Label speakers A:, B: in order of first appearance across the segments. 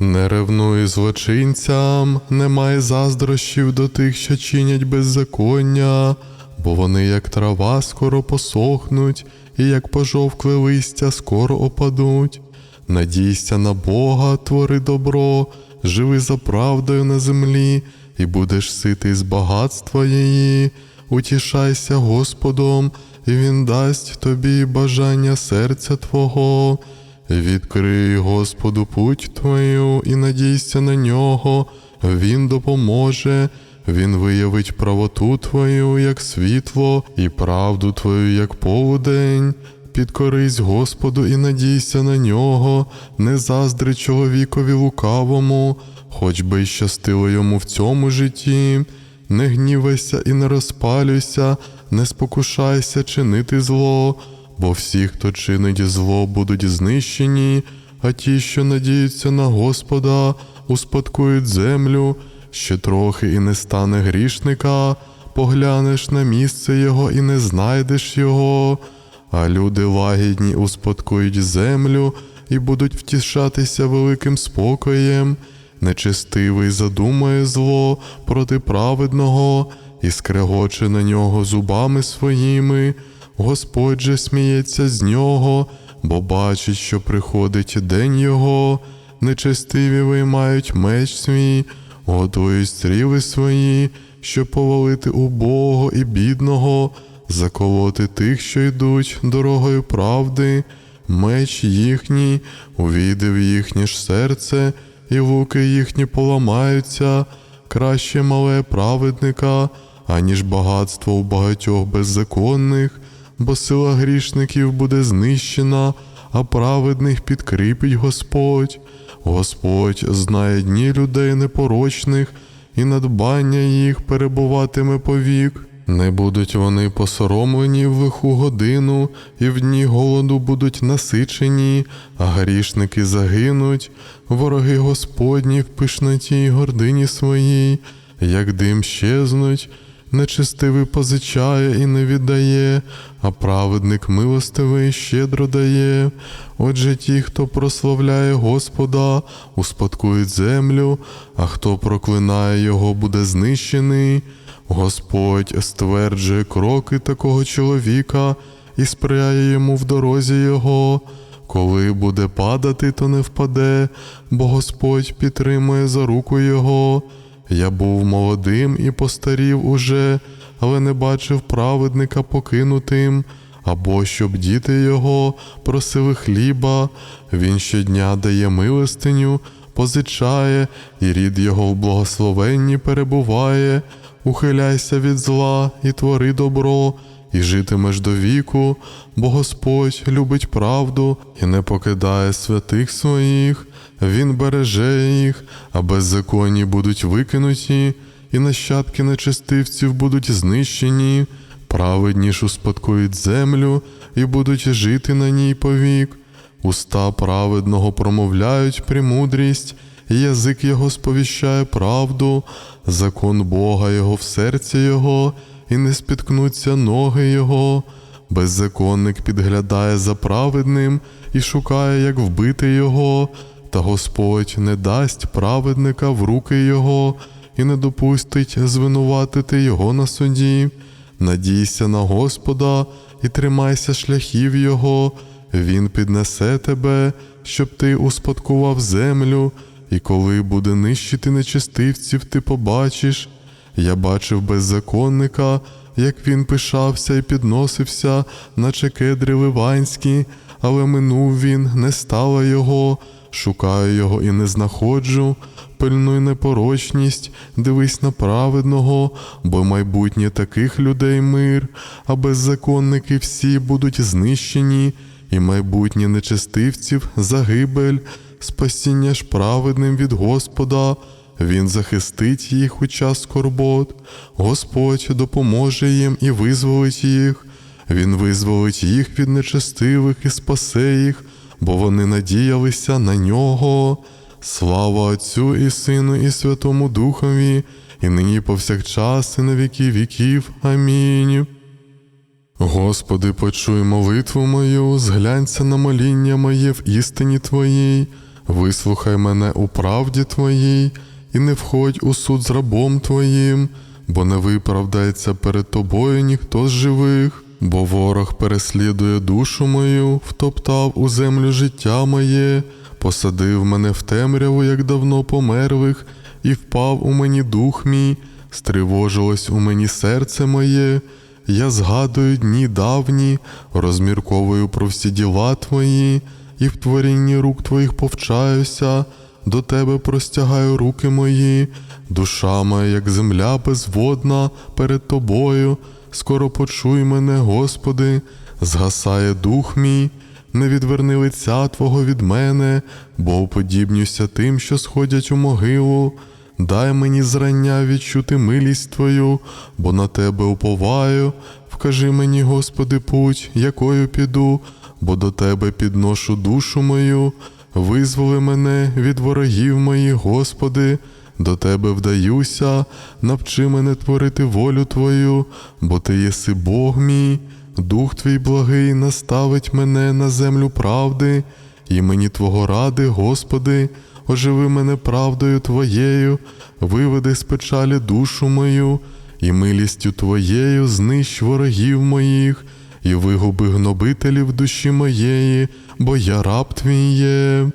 A: Не ревнуй злочинцям, немає заздрощів до тих, що чинять беззаконня, бо вони, як трава, скоро посохнуть, і як пожовкле листя скоро опадуть. Надійся на Бога, твори добро, живи за правдою на землі, і будеш ситий з багатства її. Утішайся Господом, і Він дасть тобі бажання серця Твого. Відкрий Господу путь твою і надійся на нього, Він допоможе, Він виявить правоту твою, як світло, і правду твою, як полудень. Підкорись Господу і надійся на нього, не заздри чоловікові лукавому, хоч би й щастило йому в цьому житті. Не гнівайся і не розпалюйся, не спокушайся чинити зло, бо всі, хто чинить зло, будуть знищені, а ті, що надіються на Господа, успадкують землю, ще трохи і не стане грішника, поглянеш на місце його і не знайдеш його, а люди лагідні успадкують землю і будуть втішатися великим спокоєм. Нечестивий задумає зло проти праведного і скрегоче на нього зубами своїми. Господь же сміється з нього, бо бачить, що приходить день його. Нечестиві виймають меч свій, готують стріли свої, щоб повалити убого і бідного, заколоти тих, що йдуть дорогою правди. Меч їхній увійде в їхнє ж серце, і луки їхні поламаються, краще мале праведника, аніж багатство у багатьох беззаконних, бо сила грішників буде знищена, а праведних підкріпить Господь. Господь знає дні людей непорочних, і надбання їх перебуватиме повік. Не будуть вони посоромлені в лиху годину, і в дні голоду будуть насичені, а грішники загинуть, вороги Господні в пишноті й гордині своїй, як дим щезнуть, нечистивий позичає і не віддає, а праведник милостивий щедро дає. Отже, ті, хто прославляє Господа, успадкують землю, а хто проклинає його, буде знищений. Господь стверджує кроки такого чоловіка і сприяє йому в дорозі його. Коли буде падати, то не впаде, бо Господь підтримує за руку його. Я був молодим і постарів уже, але не бачив праведника покинутим, або щоб діти його просили хліба. Він щодня дає милостиню, позичає, і рід його в благословенні перебуває. Ухиляйся від зла і твори добро, і житимеш до віку, бо Господь любить правду і не покидає святих своїх, Він береже їх, а беззаконні будуть викинуті, і нащадки нечестивців будуть знищені, праведні ж успадкують землю і будуть жити на ній повік. Уста праведного промовляють премудрість, язик його сповіщає правду, закон Бога його в серці його, і не спіткнуться ноги його. Беззаконник підглядає за праведним і шукає, як вбити його, та Господь не дасть праведника в руки його і не допустить звинуватити його на суді. Надійся на Господа і тримайся шляхів Його, Він піднесе тебе, щоб ти успадкував землю, і коли буде нищити нечестивців, ти побачиш. Я бачив беззаконника, як він пишався і підносився, наче кедри ливанські, але минув він, не стало його, шукаю його і не знаходжу. Пильнуй непорочність, дивись на праведного, бо майбутнє таких людей мир, а беззаконники всі будуть знищені, і майбутнє нечестивців загибель, спасіння ж праведним від Господа. Він захистить їх у час скорбот, Господь допоможе їм і визволить їх. Він визволить їх від нечестивих і спасе їх, бо вони надіялися на нього. Слава Отцю і Сину, і Святому Духові, і нині повсякчас, і на віки віків. Амінь. Господи, почуй молитву мою, зглянься на моління моє в істині Твоїй. Вислухай мене у правді Твоїй, і не входь у суд з рабом Твоїм, бо не виправдається перед тобою ніхто з живих, бо ворог переслідує душу мою, втоптав у землю життя моє, посадив мене в темряву, як давно померлих, і впав у мені дух мій, стривожилось у мені серце моє. Я згадую дні давні, розмірковую про всі діла твої, і в творінні рук твоїх повчаюся, до тебе простягаю руки мої, душа моя, як земля безводна перед тобою. Скоро почуй мене, Господи, згасає дух мій, не відверни лиця Твого від мене, бо уподібнюся тим, що сходять у могилу. Дай мені зрання відчути милість Твою, бо на Тебе уповаю. Вкажи мені, Господи, путь, якою піду, бо до Тебе підношу душу мою. Визволи мене від ворогів моїх, Господи, до Тебе вдаюся, навчи мене творити волю Твою, бо Ти єси Бог мій, Дух Твій благий наставить мене на землю правди, імені Твого ради, Господи, оживи мене правдою Твоєю, виведи з печалі душу мою, і милістю Твоєю знищ ворогів моїх, і вигуби гнобителів душі моєї, бо я раб Твій є.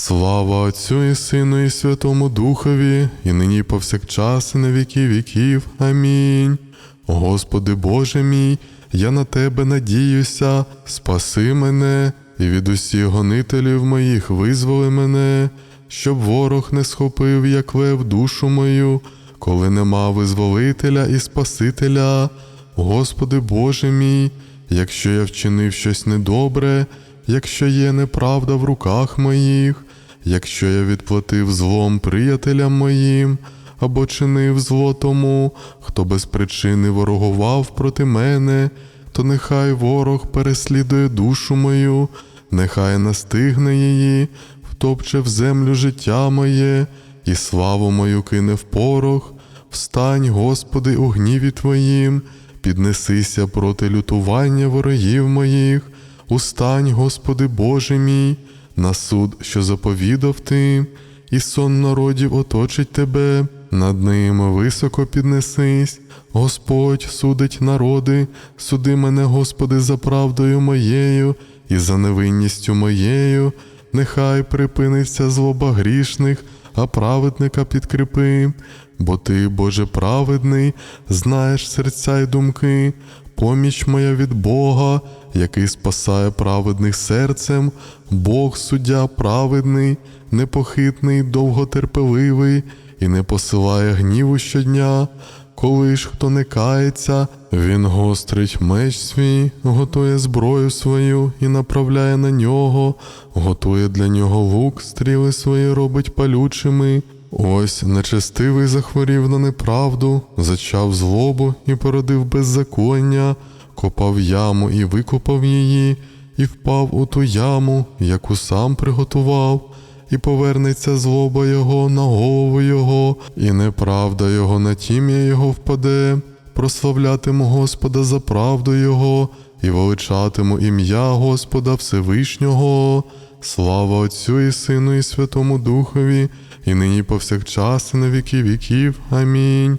A: Слава Отцю і Сину, і Святому Духові, і нині повсякчас, і на віки віків. Амінь. Господи Боже мій, я на Тебе надіюся, спаси мене, і від усіх гонителів моїх визволи мене, щоб ворог не схопив, як лев душу мою, коли нема визволителя і Спасителя. Господи Боже мій, якщо я вчинив щось недобре, якщо є неправда в руках моїх, якщо я відплатив злом приятелям моїм, або чинив зло тому, хто без причини ворогував проти мене, то нехай ворог переслідує душу мою, нехай настигне її, втопче в землю життя моє, і славу мою кине в порох. Встань, Господи, у гніві Твоїм, піднесися проти лютування ворогів моїх, устань, Господи Боже мій, на суд, що заповідав Ти, і сон народів оточить Тебе, над ними високо піднесись. Господь судить народи, суди мене, Господи, за правдою моєю і за невинністю моєю, нехай припиниться злоба грішних, а праведника підкріпи, бо ти, Боже праведний, знаєш серця й думки, поміч моя від Бога, який спасає праведних серцем, Бог суддя праведний, непохитний, довготерпеливий і не посилає гніву щодня. Коли ж хто не кається, він гострить меч свій, готує зброю свою і направляє на нього, готує для нього лук, стріли свої робить палючими. Ось нечестивий захворів на неправду, зачав злобу і породив беззаконня, копав яму і викопав її, і впав у ту яму, яку сам приготував і повернеться злоба його на голову його, і неправда його на тім'я його впаде. Прославлятиму Господа за правду Його і величатиму ім'я Господа Всевишнього. Слава Отцю і Сину, і Святому Духові, і нині повсякчас, і на віки віків. Амінь.